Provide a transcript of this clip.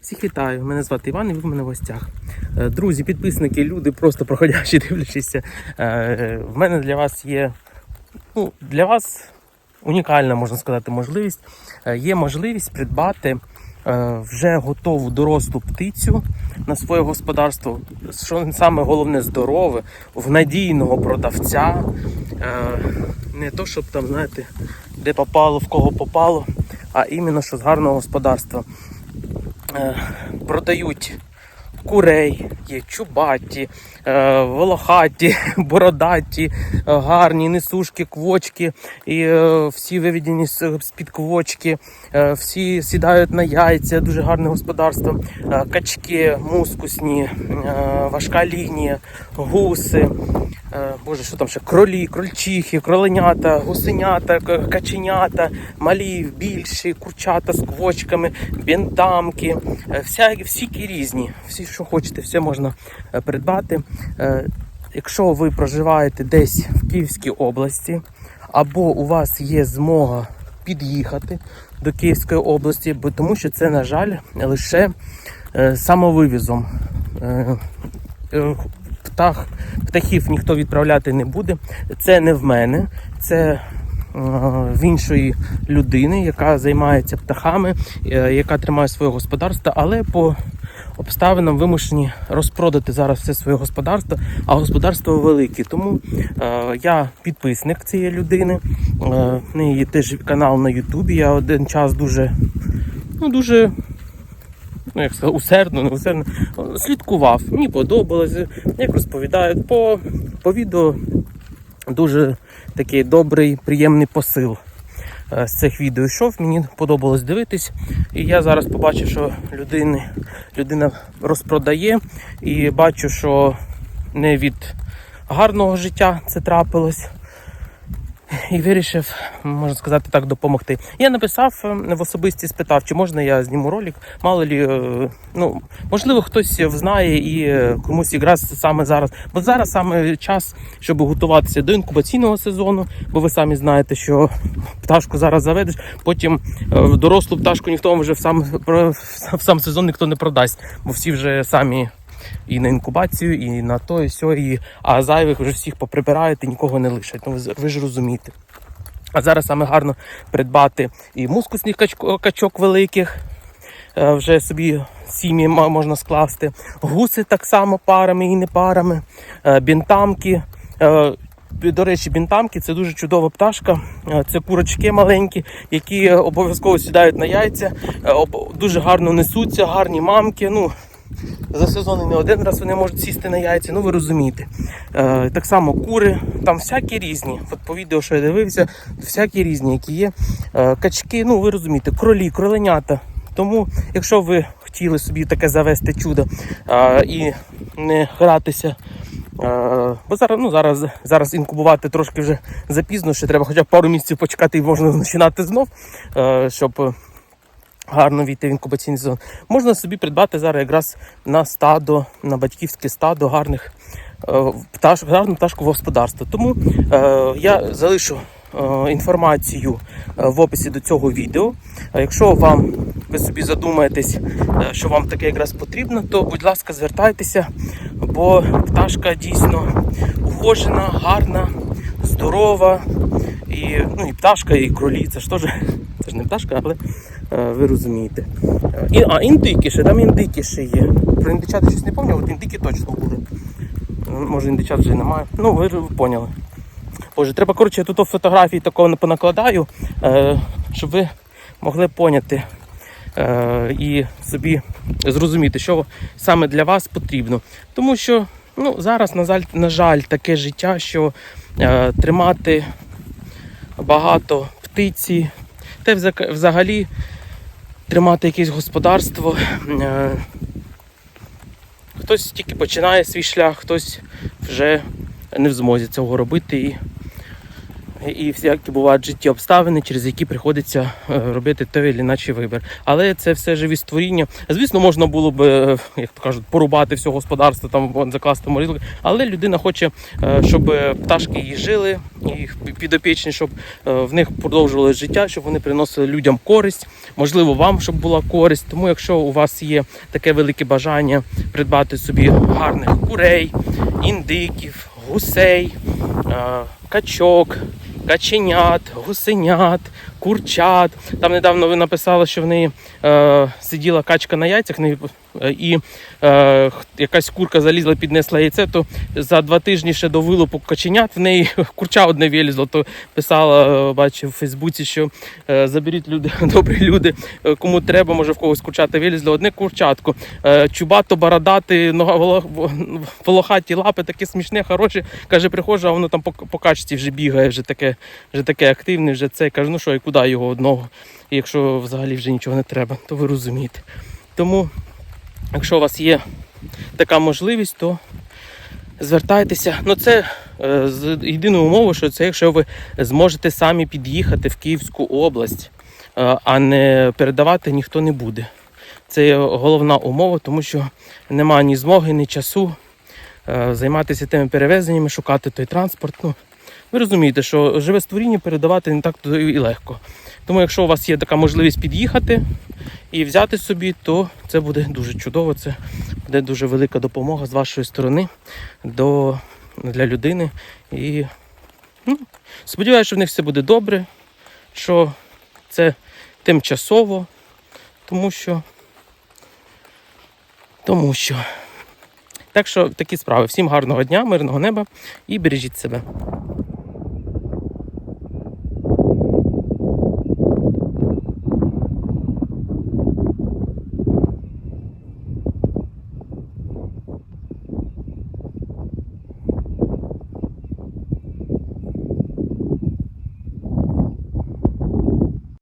Всіх вітаю, мене звати Іван і ви в мене в гостях. Е, Друзі, підписники, люди, просто проходящі, дивлячися. е, В мене для вас є ну, для вас унікальна, можна сказати, можливість. Е, Є можливість придбати вже готову дорослу птицю на своє господарство. Що саме головне здорове, в надійного продавця. Не то, щоб там, знаєте, де попало, в кого попало, а іменно що з гарного господарства. Е, Продають курей, є чубаті, е, волохаті, бородаті, е, гарні несушки, квочки, і всі виведені з-під квочки, всі сідають на яйця, дуже гарне господарство, качки, мускусні, важка лінія, гуси. Е, Боже, що там ще? Кролі, крольчихи, кроленята, гусенята, каченята, малі, більші, курчата з квочками, бентамки, е, вся, всякі різні. Всі, що хочете, все можна е, придбати. Якщо ви проживаєте десь в Київській області, або у вас є змога під'їхати до Київської області, бо тому що це, на жаль, лише самовивізом. Птах, птахів ніхто відправляти не буде. Це не в мене, це е, в іншої людини, яка займається птахами, е, яка тримає своє господарство, але по обставинам вимушені розпродати зараз все своє господарство, а господарство велике. Тому е, я підписник цієї людини. Е, в неї теж канал на Ютубі. Я один час дуже, ну дуже ну як сказати, усердно, не усердно слідкував. Мені подобалось, як розповідають. По, по відео дуже такий добрий, приємний посил е, з цих відео йшов. Мені подобалось дивитись. І я зараз побачив, що людини, людина розпродає, і бачу, що не від гарного життя це трапилось і вирішив, можна сказати так, допомогти. Я написав е, в особисті, спитав, чи можна я зніму ролик. Мало лі, е, ну можливо, хтось знає і е, комусь якраз саме зараз. Бо зараз саме час, щоб готуватися до інкубаційного сезону, бо ви самі знаєте, що пташку зараз заведеш, потім е, в дорослу пташку ніхто вже в сам в сам сезон ніхто не продасть, бо всі вже самі і на інкубацію, і на то, і сьо, і а зайвих вже всіх поприбирають і нікого не лишать. Ну ви, ж розумієте. А зараз саме гарно придбати і мускусних качок великих. е, Вже собі сім'ї можна скласти. Гуси так само парами і не парами, е, бінтамки. Е, До речі, бінтамки це дуже чудова пташка. Це курочки маленькі, які обов'язково сідають на яйця, дуже гарно несуться, гарні мамки. Ну, за сезон і не один раз вони можуть сісти на яйця, ну ви розумієте. Е, так само кури, там всякі різні. От по відео, що я дивився, всякі різні, які є. Е, качки, ну ви розумієте, кролі, кроленята. Тому, якщо ви хотіли собі таке завести чудо е, і не гратися. Е, бо зараз, ну, зараз, зараз інкубувати трошки вже запізно, ще треба хоча б пару місяців почекати і можна починати знов, е, щоб гарно війти в інкубаційний сезон. Можна собі придбати зараз якраз на стадо, на батьківське стадо гарних е, пташ, гарну пташкове господарство. Тому е, я залишу е, інформацію е, в описі до цього відео. Якщо вам ви собі задумаєтесь, що вам таке якраз потрібно, то будь ласка, звертайтеся, бо пташка дійсно ухожена, гарна, здорова. І, ну, і пташка, і кролі, це ж теж це ж не пташка, але ви розумієте. Е, І, а індики ще, там індики ще є. Про індичат щось не пам'ятаю, от індики точно були. Е, Може індичат вже немає. Ну, ви поняли. Боже, треба, коротше, я тут фотографій такого не понакладаю, е, щоб ви могли поняти е, і собі зрозуміти, що саме для вас потрібно. Тому що ну, зараз, на жаль, на жаль, таке життя, що е, тримати багато птиці, вза- взагалі тримати якесь господарство. Е, Хтось тільки починає свій шлях, хтось вже не в змозі цього робити. І і всякі бувають житті обставини, через які приходиться е, робити той чи іначе вибір. Але це все живі створіння. Звісно, можна було б, е, як то кажуть, порубати все господарство, там закласти морозилку, але людина хоче, е, щоб пташки її жили, і підопічні, щоб в них продовжували життя, щоб вони приносили людям користь, можливо, вам, щоб була користь. Тому, якщо у вас є таке велике бажання придбати собі гарних курей, індиків, гусей, качок, каченят, гусенят, курчат. Там недавно ви написали, що в неї е, сиділа качка на яйцях, в неї, е, і е, якась курка залізла, піднесла яйце, то за два тижні ще до вилупу каченят в неї курча одне вилізло. То писала, е, бачив в Фейсбуці, що е, заберіть люди, добрі люди, е, кому треба, може в когось курчата вилізло. Одне курчатко. Е, чубато, бородати, нога волохаті лапи, таке смішне, хороше. Каже, приходжу, а воно там по, по качці вже бігає, вже таке, вже таке активне, вже це. Каже, ну що, і куди його одного? Якщо взагалі вже нічого не треба, то ви розумієте. Тому, якщо у вас є така можливість, то звертайтеся. Ну це е, з єдиною умовою, що це якщо ви зможете самі під'їхати в Київську область, е, а не передавати ніхто не буде. Це головна умова, тому що немає ні змоги, ні часу е, займатися тими перевезеннями, шукати той транспорт. Ну, ви розумієте, що живе створіння передавати не так і легко. Тому, якщо у вас є така можливість під'їхати і взяти собі, то це буде дуже чудово. Це буде дуже велика допомога з вашої сторони до, для людини. І ну, сподіваюся, що в них все буде добре, що це тимчасово, тому що. Тому що. Так що такі справи. Всім гарного дня, мирного неба і бережіть себе.